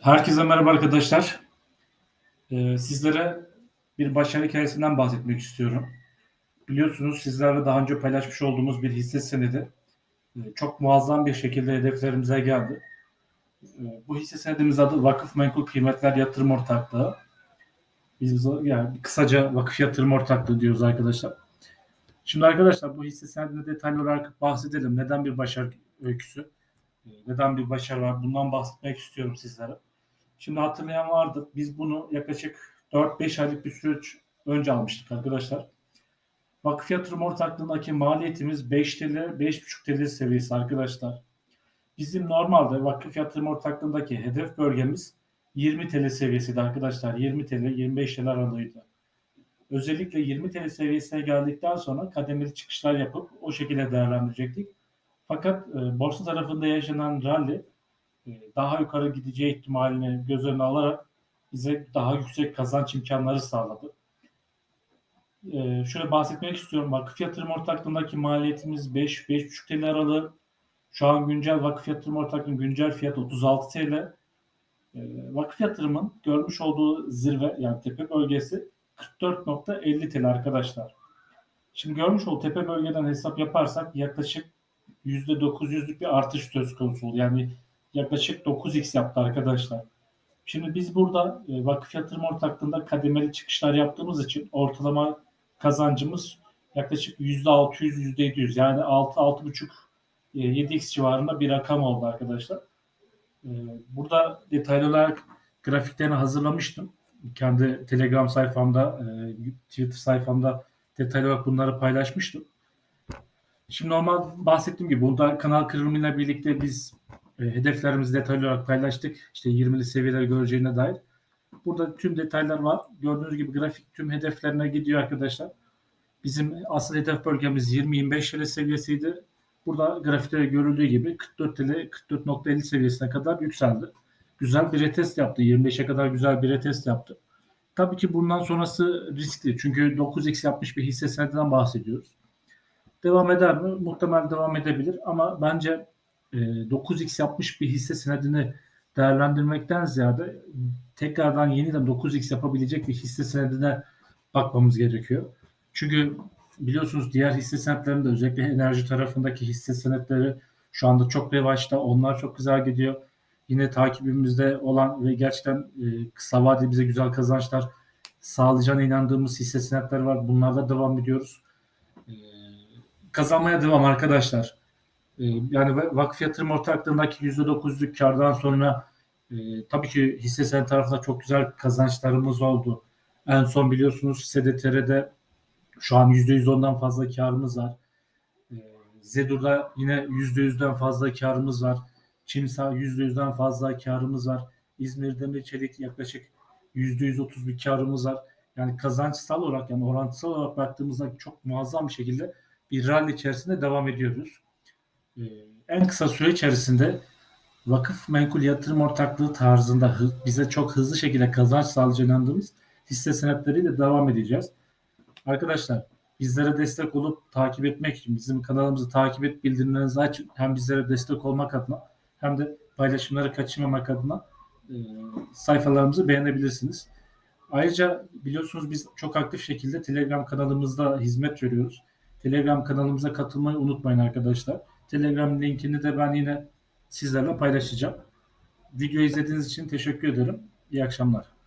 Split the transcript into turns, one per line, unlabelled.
Herkese merhaba arkadaşlar. Ee, sizlere bir başarı hikayesinden bahsetmek istiyorum. Biliyorsunuz sizlerle daha önce paylaşmış olduğumuz bir hisse senedi e, çok muazzam bir şekilde hedeflerimize geldi. E, bu hisse senedimiz adı Vakıf Menkul Kıymetler Yatırım Ortaklığı. Biz yani kısaca Vakıf Yatırım Ortaklığı diyoruz arkadaşlar. Şimdi arkadaşlar bu hisse senedinde detaylı olarak bahsedelim. Neden bir başarı öyküsü? E, neden bir başarı var? Bundan bahsetmek istiyorum sizlere. Şimdi hatırlayan vardır. Biz bunu yaklaşık 4-5 aylık bir süreç önce almıştık arkadaşlar. Vakıf yatırım ortaklığındaki maliyetimiz 5 TL, 5,5 TL seviyesi arkadaşlar. Bizim normalde vakıf yatırım ortaklığındaki hedef bölgemiz 20 TL seviyesiydi arkadaşlar. 20 TL, 25 TL aralığıydı. Özellikle 20 TL seviyesine geldikten sonra kademeli çıkışlar yapıp o şekilde değerlendirecektik. Fakat e, borsa tarafında yaşanan rally daha yukarı gideceği ihtimalini göz önüne alarak bize daha yüksek kazanç imkanları sağladı. Ee, şöyle bahsetmek istiyorum. Vakıf yatırım ortaklığındaki maliyetimiz 5-5,5 TL aralığı. Şu an güncel vakıf yatırım ortaklığının güncel fiyatı 36 TL. Ee, vakıf yatırımın görmüş olduğu zirve yani tepe bölgesi 44.50 TL arkadaşlar. Şimdi görmüş olduğu tepe bölgeden hesap yaparsak yaklaşık %900'lük bir artış söz konusu oldu. Yani yaklaşık 9x yaptı arkadaşlar. Şimdi biz burada e, vakıf yatırım ortaklığında kademeli çıkışlar yaptığımız için ortalama kazancımız yaklaşık %600 %700 yani 6 6,5 7x civarında bir rakam oldu arkadaşlar. E, burada detaylı olarak grafiklerini hazırlamıştım. Kendi Telegram sayfamda, e, Twitter sayfamda detaylı olarak bunları paylaşmıştım. Şimdi normal bahsettiğim gibi burada kanal kırılımıyla birlikte biz e, hedeflerimizi detaylı olarak paylaştık. İşte 20'li seviyeler göreceğine dair. Burada tüm detaylar var. Gördüğünüz gibi grafik tüm hedeflerine gidiyor arkadaşlar. Bizim asıl hedef bölgemiz 20-25 TL seviyesiydi. Burada grafikte görüldüğü gibi 44 TL 44.50 seviyesine kadar yükseldi. Güzel bir retest yaptı. 25'e kadar güzel bir retest yaptı. Tabii ki bundan sonrası riskli. Çünkü 9x yapmış bir hisse senedinden bahsediyoruz. Devam eder mi? Muhtemel devam edebilir ama bence 9x e, yapmış bir hisse senedini değerlendirmekten ziyade tekrardan yeniden 9x yapabilecek bir hisse senedine bakmamız gerekiyor. Çünkü biliyorsunuz diğer hisse senetlerinde özellikle enerji tarafındaki hisse senetleri şu anda çok revaçta. Onlar çok güzel gidiyor. Yine takibimizde olan ve gerçekten e, kısa vadeli bize güzel kazançlar sağlayacağına inandığımız hisse senetler var. Bunlarla devam ediyoruz. E, kazanmaya devam arkadaşlar. Ee, yani vakıf yatırım ortaklığındaki %9'lük kardan sonra e, tabii ki hisse senedi tarafında çok güzel kazançlarımız oldu. En son biliyorsunuz SDTR'de şu an %110'dan fazla karımız var. E, Zedur'da yine %100'den fazla karımız var. Çimsa %100'den fazla karımız var. İzmir Demir Çelik yaklaşık %130 bir karımız var. Yani kazançsal olarak yani orantısal olarak baktığımızda çok muazzam bir şekilde bir rally içerisinde devam ediyoruz. Ee, en kısa süre içerisinde vakıf menkul yatırım ortaklığı tarzında bize çok hızlı şekilde kazanç sağlayacağına inandığımız hisse senetleriyle devam edeceğiz. Arkadaşlar bizlere destek olup takip etmek için bizim kanalımızı takip et bildirimlerinizi açın. Hem bizlere destek olmak adına hem de paylaşımları kaçırmamak adına e, sayfalarımızı beğenebilirsiniz. Ayrıca biliyorsunuz biz çok aktif şekilde Telegram kanalımızda hizmet veriyoruz. Telegram kanalımıza katılmayı unutmayın arkadaşlar. Telegram linkini de ben yine sizlerle paylaşacağım. Video izlediğiniz için teşekkür ederim. İyi akşamlar.